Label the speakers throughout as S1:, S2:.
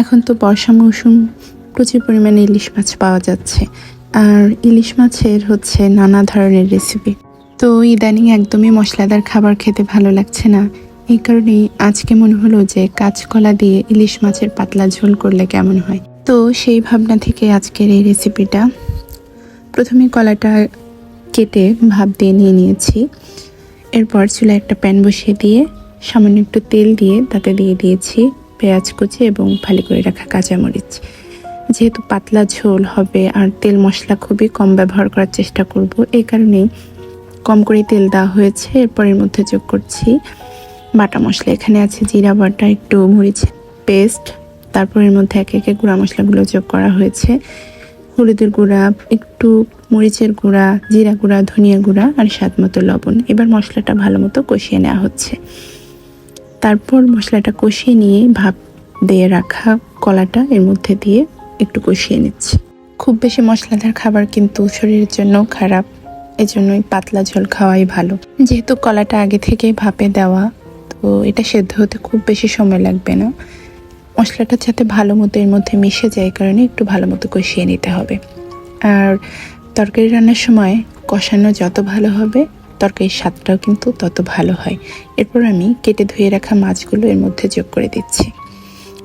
S1: এখন তো বর্ষা মৌসুম, প্রচুর পরিমাণে ইলিশ মাছ পাওয়া যাচ্ছে। আর ইলিশ মাছের হচ্ছে নানা ধরনের রেসিপি তো ইদানিং একদমই মশলাদার খাবার খেতে ভালো লাগছে না। এই কারণেই আজকে মনে হলো যে কাঁচকলা দিয়ে ইলিশ মাছের পাতলা ঝোল করলে কেমন হয়? তো সেই ভাবনা থেকে আজকের এই রেসিপিটা প্রথমে কলাটা কেটে ভাপ দিয়ে নিয়ে নিয়েছি। এরপর চুলা একটা প্যান বসিয়ে দিয়ে সামান্য একটু তেল দিয়ে তাতে দিয়ে দিয়েছি। পেঁয়াজ কুচি এবং ফালি করে রাখা কাঁচামরিচ। যেহেতু পাতলা ঝোল হবে আর তেল মশলা খুবই কম ব্যবহার করার চেষ্টা করব এই কারণেই কম করে তেল দেওয়া হয়েছে। এরপর এর মধ্যে যোগ করছি বাটা মশলা। এখানে আছে জিরা, বাটা, একটু মরিচ পেস্ট। তারপর এর মধ্যে একে একে গুঁড়া মশলাগুলো যোগ করা হয়েছে। হলুদের গুঁড়া, একটু মরিচের গুঁড়া, জিরা গুঁড়া, ধনিয়া গুঁড়া আর স্বাদ মতো লবণ। এবার মশলাটা ভালো মতো কষিয়ে নেওয়া হচ্ছে। তারপর মশলাটা কষিয়ে নিয়ে ভাপ দিয়ে রাখা কলাটা এর মধ্যে দিয়ে একটু কষিয়ে নিচ্ছি। খুব বেশি মশলাদার খাবার কিন্তু শরীরের জন্য খারাপ, এজন্যই পাতলা ঝোল খাওয়াই ভালো। যেহেতু কলাটা আগে থেকেই ভাপে দেওয়া, তো এটা সেদ্ধ হতে খুব বেশি সময় লাগবে না। মশলাটা যাতে ভালো মতো এর মধ্যে মিশে যায় কারণে একটু ভালো মতো কষিয়ে নিতে হবে। আর তরকারি রান্নার সময় কষানো যত ভালো হবে তরকারির স্বাদটাও কিন্তু তত ভালো হয়। এরপর আমি কেটে ধুয়ে রাখা মাছগুলো এর মধ্যে যোগ করে দিচ্ছি।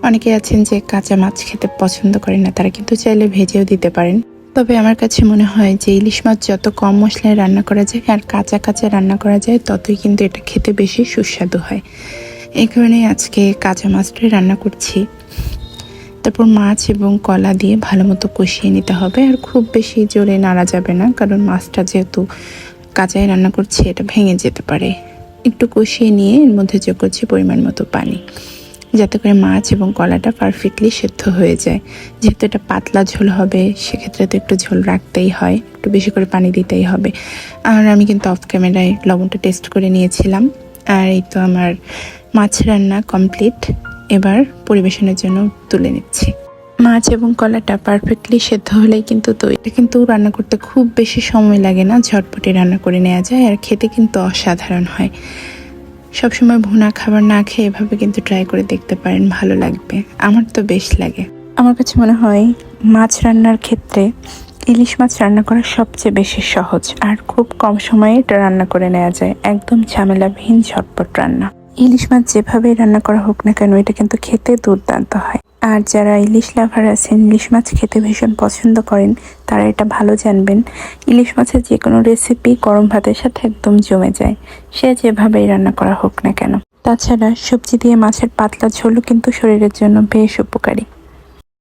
S1: অনেকে আছেন যে কাঁচা মাছ খেতে পছন্দ করেন না, তারা কিন্তু চাইলে ভেজেও দিতে পারেন। তবে আমার কাছে মনে হয় যে ইলিশ মাছ যত কম মশলায় রান্না করা যায় আর কাঁচা কাঁচা রান্না করা যায়, ততই কিন্তু এটা খেতে বেশি সুস্বাদু হয়। এই কারণে আজকে কাঁচা মাছটাই রান্না করছি। তারপর মাছ এবং কলা দিয়ে ভালো মতো কষিয়ে নিতে হবে আর খুব বেশি জোরে নাড়া যাবে না, কারণ মাছটা যেহেতু কাঁচাই রান্না করছি, এটা ভেঙে যেতে পারে। একটু কষিয়ে নিয়ে এর মধ্যে যোগ করছি পরিমাণ মতো পানি। যাতে করে মাছ এবং কলাটা পারফেক্টলি সেদ্ধ হয়ে যায়। যেহেতু এটা পাতলা ঝোল হবে, সেক্ষেত্রে তো একটু ঝোল রাখতেই হয়, একটু বেশি করে পানি দিতেই হবে। আর আমি কিন্তু অফ ক্যামেরায় লবণটা টেস্ট করে নিয়েছিলাম। আর এই তো আমার মাছ রান্না কমপ্লিট এবার পরিবেশনের জন্য তুলে নিচ্ছি। মাছ এবং কলাটা পারফেক্টলি সেদ্ধ হলেই কিন্তু তো এটা কিন্তু রান্না করতে খুব বেশি সময় লাগে না, ঝটপটে রান্না করে নেওয়া যায় আর খেতে কিন্তু অসাধারণ হয়। সবসময় ভুনা খাবার না খেয়ে এভাবে কিন্তু ট্রাই করে দেখতে পারেন, ভালো লাগবে। আমার তো বেশ লাগে। আমার কাছে মনে হয় মাছ রান্নার ক্ষেত্রে ইলিশ মাছ রান্না করা সবচেয়ে বেশি সহজ আর খুব কম সময়ে এটা রান্না করে নেওয়া যায়। একদম ঝামেলাবিহীন ঝটপট রান্না। ইলিশ মাছ যেভাবে রান্না করা হোক না কেন, এটা কিন্তু খেতে দুর্দান্ত হয়। আর যারা ইলিশ লাভার আছেন, ইলিশ মাছ খেতে ভীষণ পছন্দ করেন, তারা এটা ভালো জানবেন। ইলিশ মাছের যে কোনো রেসিপি গরম ভাতের সাথে একদম জমে যায়। সে যেভাবেই রান্না করা হোক না কেন। তাছাড়া সবজি দিয়ে মাছের পাতলা ঝোলও কিন্তু শরীরের জন্য বেশ উপকারী।